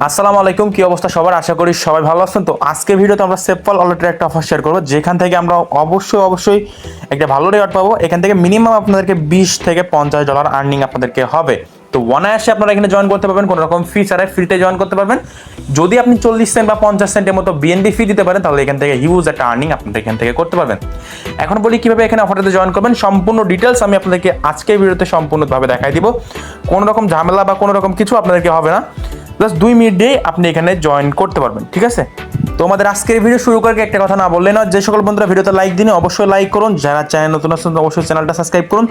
আসসালামু আলাইকুম, কি অবস্থা সবার? আশা করি সবাই ভালো আছেন। তো আজকে ভিডিওতে আমরা সেফল ওয়ালেটের একটা অফার শেয়ার করব। যেখান থেকে আমরা অবশ্যই অবশ্যই একটা ভালো রেওয়ার্ড পাবো। এখান থেকে মিনিমাম আপনাদেরকে বিশ থেকে পঞ্চাশ ডলার আর্নিং আপনাদেরকে হবে। তো আসে আপনারা এখানে জয়েন করতে পারবেন, কোনো রকম ফি ছাড়াই ফ্রিতে জয়েন করতে পারবেন। যদি আপনি চল্লিশ সেন্ট বা পঞ্চাশ সেন্টের মতো বিএনবি ফি দিতে পারেন, তাহলে এখান থেকে হিউজ একটা আর্নিং আপনাদের এখান থেকে করতে পারবেন। এখন বলি কীভাবে এখানে অফারটাতে জয়েন করবেন। সম্পূর্ণ ডিটেলস আমি আপনাদেরকে আজকের ভিডিওতে সম্পূর্ণভাবে দেখাই দিব। কোনো রকম ঝামেলা বা কোনো রকম কিছু আপনাদেরকে হবে না। জাস্ট দুই মিনিট দিয়ে আপনি এখানে জয়েন করতে পারবেন, ঠিক আছে? তো আমাদের আজকের ভিডিও শুরু করে একটা কথা না বললে না যে সকল বন্ধুরা ভিডিওতে লাইক দিন অবশ্যই লাইক করুন, যারা চ্যানেল নতুন আসছেন অবশ্যই চ্যানেলটা সাবস্ক্রাইব করুন।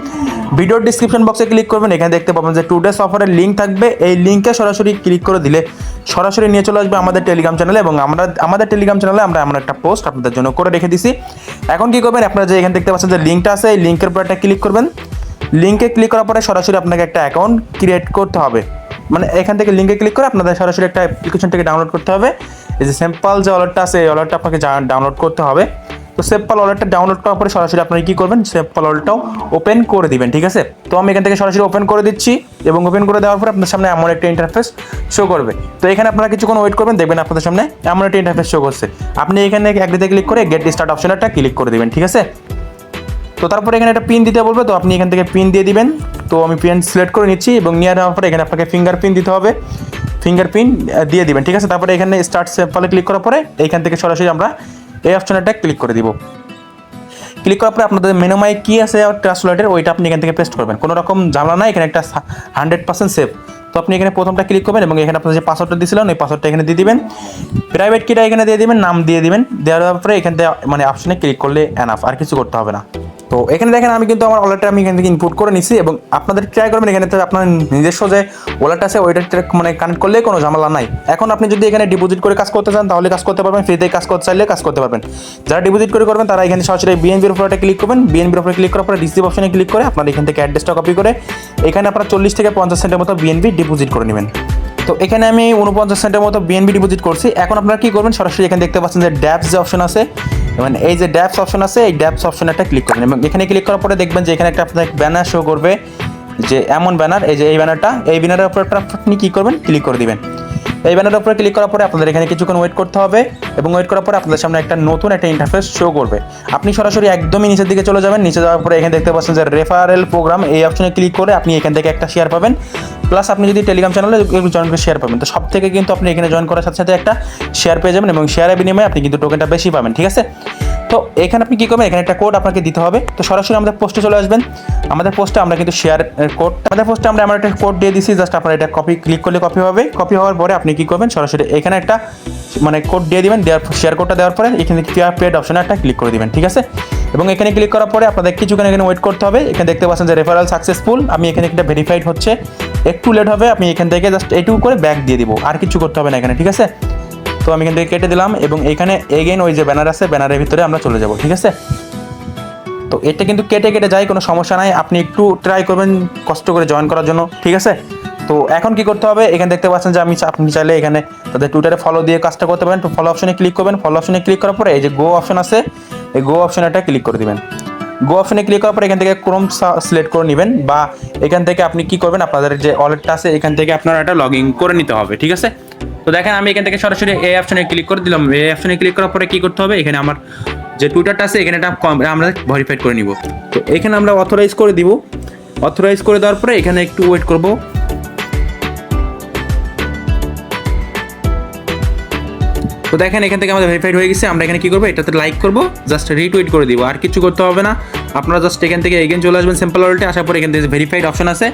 ভিডিওর ডিসক্রিপশন বক্সে ক্লিক করবেন, এখানে দেখতে পাবেন যে টু ডেস অফারের লিঙ্ক থাকবে। এই লিঙ্কে সরাসরি ক্লিক করে দিলে সরাসরি নিয়ে চলে আসবে আমাদের টেলিগ্রাম চ্যানেলে এবং আমরা, আমাদের টেলিগ্রাম চ্যানেলে আমরা এমন একটা পোস্ট আপনাদের জন্য করে রেখে দিছি। এখন কি করবেন, আপনারা যে এখানে দেখতে পাচ্ছেন যে লিঙ্কটা আছে, এই লিঙ্কের উপর একটা ক্লিক করবেন। লিঙ্কে ক্লিক করার পরে সরাসরি আপনাকে একটা অ্যাকাউন্ট ক্রিয়েট করতে হবে। মানে এখান থেকে লিঙ্কে ক্লিক করে আপনাদের সরাসরি একটা অ্যাপ্লিকেশন থেকে ডাউনলোড করতে হবে। এই যে সিম্পল যে ওয়ালেটটা আছে, এই ওয়ালেটটা আপনাকে ডাউনলোড করতে হবে। তো সিম্পল ওয়ালেটটা ডাউনলোড করার পরে সরাসরি আপনারা কী করবেন? সিম্পল ওয়ালেটটাও ওপেন করে দিবেন, ঠিক আছে? তো আমি এখান থেকে সরাসরি ওপেন করে দিচ্ছি এবং ওপেন করে দেওয়ার পরে আপনার সামনে এমন একটা ইন্টারফেস শো করবে। তো এখানে আপনারা কিছুক্ষণ ওয়েট করবেন, দেখবেন আপনাদের সামনে এমন একটা ইন্টারফেস শো করছে। আপনি এখানে একদিতে ক্লিক করে গেট স্টার্ট অপশনটা ক্লিক করে দিবেন, ঠিক আছে? তো তারপরে এখানে একটা পিন দিতে বলবে, তো আপনি এখান থেকে পিন দিয়ে দিবেন। তো আমি পেন সিলেক্ট করে নিচ্ছি এবং নিয়ে নেওয়ার পরে এখানে আপনাকে ফিঙ্গার প্রিন্ট দিতে হবে। ফিঙ্গার প্রিন্ট দিয়ে দিবেন, ঠিক আছে? তারপরে এখানে স্টার্ট সেম্পলে ক্লিক করার পরে এইখান থেকে সরাসরি আমরা এই অপশনটা ক্লিক করে দিব। ক্লিক করার পরে আপনাদের মেনোমাই কী আছে ট্রান্সলেটের ওইটা আপনি এখান থেকে পেস্ট করবেন। কোনো রকম ঝামেলা নাই, এখানে একটা হান্ড্রেড পার্সেন্ট সেফ তো আপনি এখানে প্রথমটা ক্লিক করবেন এবং এখানে আপনার যে পাসওয়ার্ডটা দিয়েছিলেন ওই পাসওয়ার্ডটা এখানে দিয়ে দিবেন। প্রাইভেট কিটা এখানে দিয়ে দিবেন, নাম দিয়ে দিবেন। দেওয়ার পরে এখান থেকে মানে অপশনে ক্লিক করলে এনাফ আর কিছু করতে হবে না। তো এখানে দেখেন আমি কিন্তু আমার ওয়ালেটটা আমি এখান থেকে ইনপুট করে নিছি এবং আপনাদের ট্রাই করবেন, এখানে তো আপনার নিজস্ব যে ওয়ালেট আছে ওইটা মানে কানেক্ট করলে কোনো ঝামেলা নাই। এখন আপনি যদি এখানে ডিপোজিট করে কাজ করতে চান, তাহলে কাজ করতে পারবেন ফ্রিতে কাজ করতে চাইলে কাজ করতে পারবেন। যারা ডিপোজিট করে করবেন, তারা এখানে সরাসরি বিএনবির উপরে ক্লিক করবেন। বিএনবির উপরে ক্লিক করার পরে রিসিভ অপশনে ক্লিক করে আপনার এখান থেকে অ্যাড্রেসটা কপি করে, এখানে আপনার চল্লিশ থেকে পঞ্চাশ সেন্টের মতো বিএনবি ডিপোজিট করে নেবেন। তো এখানে আমি উনপঞ্চাশ সেন্টের মতো বিএনবি ডিপোজিট করছি। এখন আপনারা কী করবেন? সরাসরি এখানে দেখতে পাচ্ছেন যে ড্যাপস যে অপশন আছে এবং এই যে ড্যাপস অপশন আছে, এই ড্যাপস অপশন একটা ক্লিক করবেন এবং এখানে ক্লিক করার পরে দেখবেন যে এখানে একটা আপনার ব্যানার শো করবে, যে এমন ব্যানার এই যে এই ব্যানারটা এই ব্যানারের উপর আপনি কী করবেন? ক্লিক করে দিবেন। এই ব্যানারের উপরে ক্লিক করার পরে আপনাদের এখানে কিছুক্ষণ ওয়েট করতে হবে এবং ওয়েট করার পরে আপনাদের সামনে একটা নতুন একটা ইন্টারফেস শো করবে। আপনি সরাসরি একদমই নিচের দিকে চলে যাবেন, নিচে যাওয়ার পরে এখানে দেখতে পাচ্ছেন যে রেফারেল প্রোগ্রাম এই অপশনে ক্লিক করে আপনি এখান থেকে একটা শেয়ার পাবেন। প্লাস আপনি যদি টেলিগ্রাম চ্যানেলে জয়েন করে শেয়ার পাবেন। তো সব থেকে কিন্তু আপনি এখানে জয়েন করার সাথে সাথে একটা শেয়ার পেয়ে যাবেন এবং শেয়ারের বিনিময়ে আপনি কিন্তু টোকেনটা বেশি পাবেন, ঠিক আছে? তো এখানে আপনি কী করবেন? এখানে একটা কোড আপনাকে দিতে হবে। তো সরাসরি আমাদের পোস্টে চলে আসবেন। আমাদের পোস্টে আমরা কিন্তু শেয়ার কোড আমাদের পোস্টে আমরা আমার একটা কোড দিয়ে দিচ্ছি জাস্ট আপনার এটা কপি ক্লিক করলে কপি হবে। কপি হওয়ার পরে আপনি কী করবেন? সরাসরি এখানে একটা মানে কোড দিয়ে দিবেন, দেওয়ার শেয়ার কোডটা দেওয়ার পরে এখানে কিউআর পেড অপশনে একটা ক্লিক করে দিবেন, ঠিক আছে? এবং এখানে ক্লিক করার পরে আপনাদের কিছুক্ষণ এখানে ওয়েট করতে হবে। এখানে দেখতে পাচ্ছেন যে রেফারেল সাকসেসফুল আমি এখানে একটা ভেরিফাইড হচ্ছে। একটু লেট হবে আপনি এখান থেকে জাস্ট এইটুকু করে ব্যাক দিয়ে দিব। আর কিছু করতে হবে না এখানে, ঠিক আছে? তো আমি এখান থেকে কেটে দিলাম এবং এখানে এগেন ওই যে ব্যানার আছে ব্যানারের ভিতরে আমরা চলে যাব, ঠিক আছে? তো এটা কিন্তু কেটে কেটে যায়, কোনো সমস্যা নাই। আপনি একটু ট্রাই করবেন কষ্ট করে জয়েন করার জন্য, ঠিক আছে? তো এখন কি করতে হবে? এখানে দেখতে পাচ্ছেন যে আমি আপনি চাইলে এখানে তাদের টুইটারে ফলো দিয়ে কাজটা করতে পারেন। তো ফলো অপশনে ক্লিক করবেন। ফলো অপশনে ক্লিক করার পরে এই যে গো অপশন আছে, এই গো অপশনে একটা ক্লিক করে দিবেন। গো অপশনে ক্লিক করার পরে এখান থেকে ক্রোম সিলেক্ট করে নেবেন বা এখান থেকে আপনি কি করবেন? আপনাদের যে ওয়ালেটটা আছে, এখান থেকে আপনারা এটা লগ ইন করে নিতে হবে, ঠিক আছে? তো দেখেন, আমি এখান থেকে সরাসরি এই অপশনে ক্লিক করে দিলাম। এই অপশনে ক্লিক করার পরে কি করতে হবে? এখানে আমার যে টুইটারটা আছে, এখানে এটা আমরা ভেরিফাইড করে নিব। তো এখানে আমরা অথরাইজ করে দিব। অথরাইজ করে দেওয়ার পরে এখানে একটু ওয়েট করব। তো দেখেন, এখান থেকে আমাদের ভেরিফাইড হয়ে গেছে। আমরা এখানে কি করব? এটাতে লাইক করব। জাস্ট রিটুইট করে দিব। আর কিছু করতে হবে না। আপনারা জাস্ট এখান থেকে এগেন চলে আসবেন সিম্পল ওয়ালেটে আসার পরে এখান থেকে ভেরিফাইড অপশন আছে,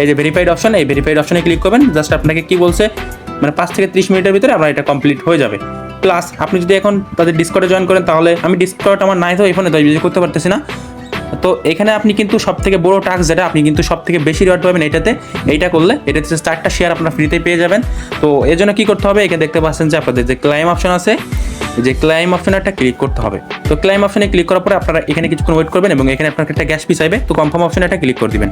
এই যে ভেরিফাইড অপশন এই ভেরিফাইড অপশনে ক্লিক করবেন। জাস্ট আপনাকে কি বলছে? মানে পাঁচ থেকে ত্রিশ মিনিটের ভিতরে আমরা এটা কমপ্লিট হয়ে যাবে। প্লাস আপনি যদি এখন তাদের ডিসকর্ডে জয়েন করেন, তাহলে আমি ডিসকর্ড আমার নাই তো, এই ফোনে তো করতে পারতেছি না। তো এখানে আপনি কিন্তু সব থেকে বড় টাস্ক যেটা, আপনি কিন্তু সব থেকে বেশি রিওয়ার্ড পাবেন এটাতে। এইটা করলে এটাতে চারটা শেয়ার আপনার ফ্রিতে পেয়ে যাবেন। তো এর জন্য কী করতে হবে? এখানে দেখতে পাচ্ছেন যে আপনাদের যে ক্লাইম অপশন আছে যে ক্লাইম অপশনে একটা ক্লিক করতে হবে। তো ক্লাইম অপশনে ক্লিক করার পরে আপনারা এখানে কিছুক্ষণ ওয়েট করবেন এবং এখানে আপনার একটা গ্যাস পিস চাইবে। তো কনফার্ম অপশনে একটা ক্লিক করে দিবেন।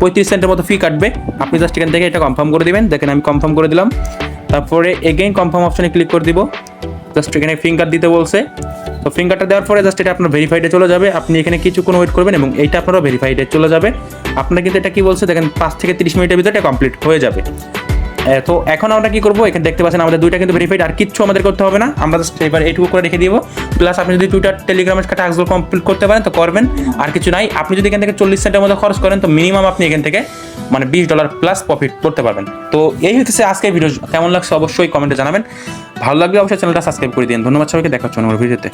পঁয়ত্রিশ সেন্টের মতো ফি কাটবে। আপনি জাস্ট এখান থেকে এটা কনফার্ম করে দিবেন। দেখেন আমি কনফার্ম করে দিলাম। তারপরে এগেইন কনফার্ম অপশনে ক্লিক করে দিব। জাস্ট এখানে ফিঙ্গার দিতে বলছে। তো ফিঙ্গারটা দেওয়ার পরে জাস্ট এটা আপনার ভেরিফাইডে চলে যাবে। আপনি এখানে কিছুক্ষণ ওয়েট করবেন এবং এইটা আপনারও ভেরিফাইডে চলে যাবে। আপনার কিন্তু এটা কি বলছে? দেখেন পাঁচ থেকে তিরিশ মিনিটের ভিতরে এটা কমপ্লিট হয়ে যাবে। তো এখন আমরা কি করব? এখানে দেখতে পাচ্ছেন আমাদের দুইটা কিন্তু ভেরিফাইড আর কিচ্ছু আমাদের করতে হবে না। আমরা এবার এইটুকু করে রেখে দিব। প্লাস আপনি যদি টুইটার টেলিগ্রামের টাস্কগুলো কমপ্লিট করতে পারেন, তো করবেন। আর কিছু নাই, আপনি যদি এখান থেকে চল্লিশ সেন্টের মধ্যে খরচ করেন, তো মিনিমাম আপনি এখান থেকে মানে বিশ ডলার প্লাস প্রফিট করতে পারবেন। তো এই হচ্ছে আজকের ভিডিও কেমন লাগছে অবশ্যই কমেন্টে জানাবেন। ভালো লাগলে অবশ্যই চ্যানেলটা সাবস্ক্রাইব করে দিন। ধন্যবাদ সবাইকে। দেখা হচ্ছে অন্য ভিডিওতে